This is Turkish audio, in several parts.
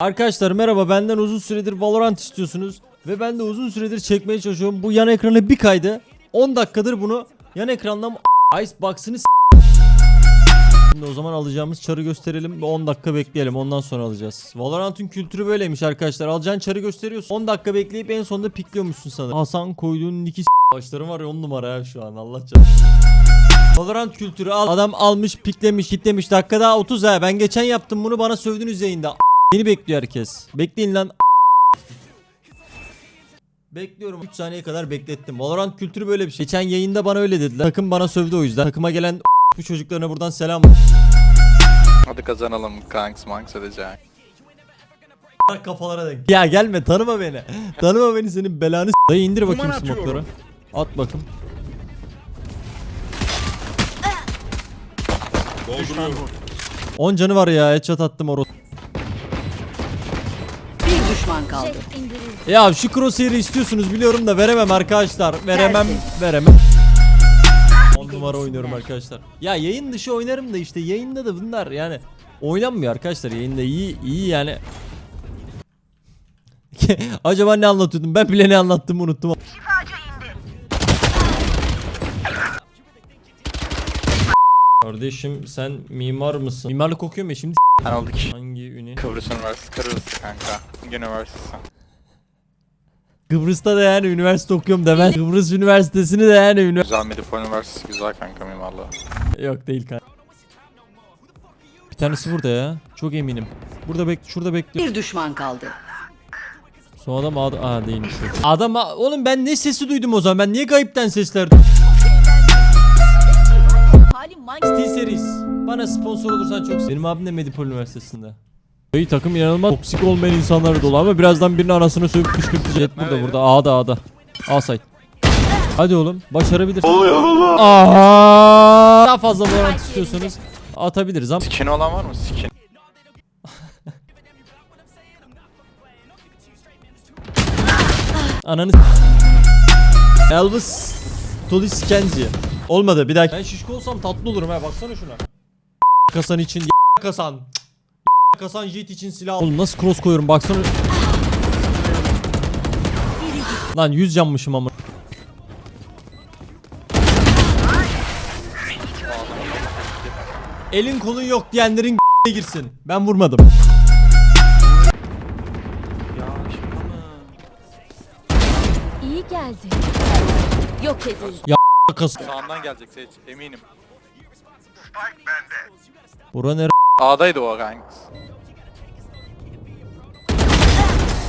Arkadaşlar merhaba benden uzun süredir Valorant istiyorsunuz ve ben de uzun süredir çekmeye çalışıyorum. Bu yan ekranı bir kaydı. 10 dakikadır bunu yan ekrandan Icebox'ını Şimdi o zaman alacağımız çarı gösterelim ve 10 dakika bekleyelim ondan sonra alacağız. Valorant'ın kültürü böyleymiş arkadaşlar. Alacağın çarı gösteriyorsun. 10 dakika bekleyip en sonunda pikliyormuşsun sanırım. Hasan koyduğun niki s- Başlarım var ya 10 numara ya şu an Allah canım. Valorant kültürü al. Adam almış, piklemiş, kitlemiş. Dakika daha 30 ha. Ben geçen yaptım bunu bana sövdünüz yayında. Beni bekliyor herkes. Bekleyin lan. Bekliyorum 3 saniye kadar beklettim. Valorant kültürü böyle bir şey. Geçen yayında bana öyle dediler. Takım bana sövdü o yüzden. Takıma gelen bu çocuklarına buradan selam. Hadi kazanalım kanks manks edecek. Kafalara denk. Ya gelme tanıma beni. tanıma beni senin belanı s- Dayı indir bakayım smoke'ları. At bakım. Dolduruyorum. 10 canı var ya. Headshot attım oros. Düşman kaldı. Ya şu crosshair'ı istiyorsunuz biliyorum da veremem arkadaşlar. Veremem, veremem. 10 numara oynuyorum arkadaşlar. Ya yayın dışı oynarım da işte yayında da bunlar yani oynanmıyor arkadaşlar. Yayında iyi iyi yani. Acaba ne anlatıyordum? Ben bile ne anlattığımı unuttum. Kardeşim sen mimar mısın? Mimarlık okuyorum ya şimdi Ben olduk. Kıbrıs Üniversitesi, Kıbrıs kanka. Üniversitesi. Kıbrıs'ta da yani üniversite okuyorum demez. Kıbrıs Üniversitesi'ni de yani ünivers- Güzel Medipol Üniversitesi güzel kanka mimarlığı. Yok değil kanka. Bir tanesi burada ya. Çok eminim. Burada bek şurada bekliyor. Bir düşman kaldı. Son adam ad Aa değilmiş. Adam oğlum ben ne sesi duydum o zaman? Ben niye gayipten sesler duydum? Steel Series. Bana sponsor olursan çok sevinirim. Benim abim de Medipol Üniversitesi'nde. İyi takım inanılmaz toksik olmayan insanlar dolu ama birazdan birinin anasını sövüp kışkırtacak. Jet burada burada A'da A'da. A site. Hadi oğlum başarabilir. Aa! Daha fazla Valorant istiyorsanız atabiliriz ama Skin olan var mı? Skin. Ananı Elvis Tolis Kenji Olmadı bir dakika Ben şişko olsam tatlı olurum ha baksana şuna Kasan için kasan Kasan jet için silah Oğlum nasıl cross koyuyorum baksana Lan 100 canmışım ama Elin kolun yok diyenlerin girsin Ben vurmadım İyi geldi. Yok edildi. Kas Sağından gelecek Sage eminim. Bura nere A'daydı o kanks.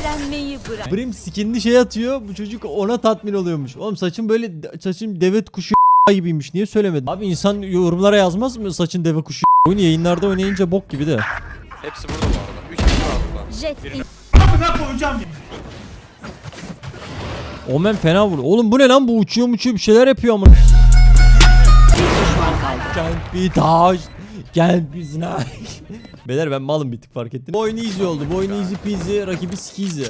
Direnmeyi bırak. Brim skinli şey atıyor. Bu çocuk ona tatmin oluyormuş. Oğlum saçın böyle saçın devet kuşu gibiymiş. Niye söylemedin? Abi insan yorumlara yazmaz mı saçın deve kuşu? Oyun yayınlarda oynayınca bok gibi de. Hepsi burada bu arada. 3 kişi burada. Jet in. Omen fena vuruyor. Oğlum bu ne lan? Bu uçuyor uçuyor bir şeyler yapıyor ama. Bir düşman kaldı. Be touched. Be sniped. Beyler ben malım bir tık fark ettim. Bu oyun easy oldu. Bu oyun easy peasy. Rakibi skizi.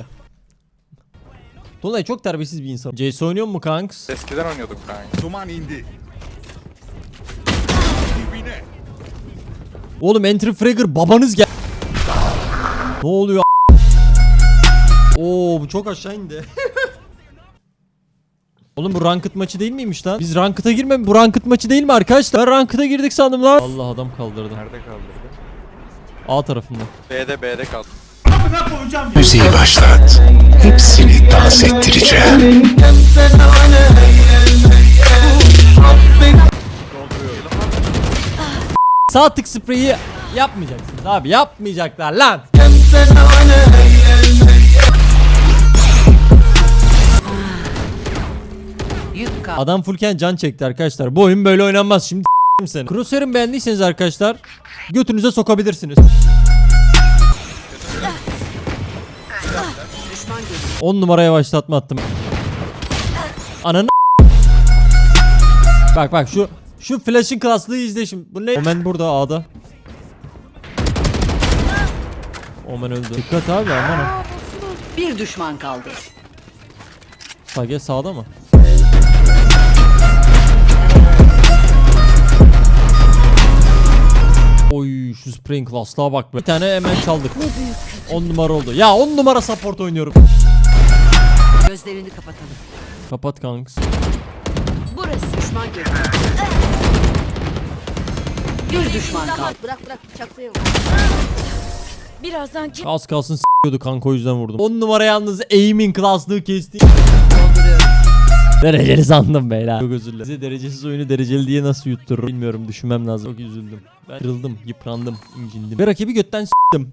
Dolunay çok terbiyesiz bir insan. CS oynuyor mu kanks? Eskiden oynuyorduk kanka. Duman indi. Dibine. Oğlum Entry Fragger babanız gel. ne oluyor? Oo bu çok aşağı indi. Oğlum bu ranked maçı değil miymiş lan? Biz ranked'a girmem. Bu ranked maçı değil mi arkadaşlar? Ben ranked'a girdik sandım lan. Allah adam kaldırdı. Nerede kaldırdı? A tarafında. B'de B'de kaldı. Müziği başlat. Hepsini dans ettireceğim. Sağ tık spreyi yapmayacaksınız abi. Yapmayacaklar lan. Yük kaldı. Adam fullken can çekti arkadaşlar. Bu oyun böyle oynanmaz. Şimdi seni. Crosshair'ın beğendiyseniz arkadaşlar götünüze sokabilirsiniz. 10 numara yavaşlatma attım. Ananı Bak bak şu şu flash'ın klaslığı izle şimdi. Bu ne? Omen burada A'da. Omen öldü. Dikkat abi aman. Bir düşman kaldı. Sage sağda mı? Şu spraying class'lığa bak be. Bir tane hemen çaldık. 10 numara oldu. Ya 10 numara support oynuyorum. Gözlerini kapatalım. Kapat kanks. Burası. Düşman görüldü. Bir düşman kaldı. Bırak bırak bıçaklayalım. Birazdan kim? Az kalsın s**yordu kanka o yüzden vurdum. 10 numara yalnız aiming klaslığı kesti. Dolduruyorum. Dereceli sandım beyler. Çok özür dilerim. Size derecesiz oyunu dereceli diye nasıl yutturur bilmiyorum düşünmem lazım. Çok üzüldüm. Ben kırıldım, yıprandım, incindim. Ve rakibi götten s**tim.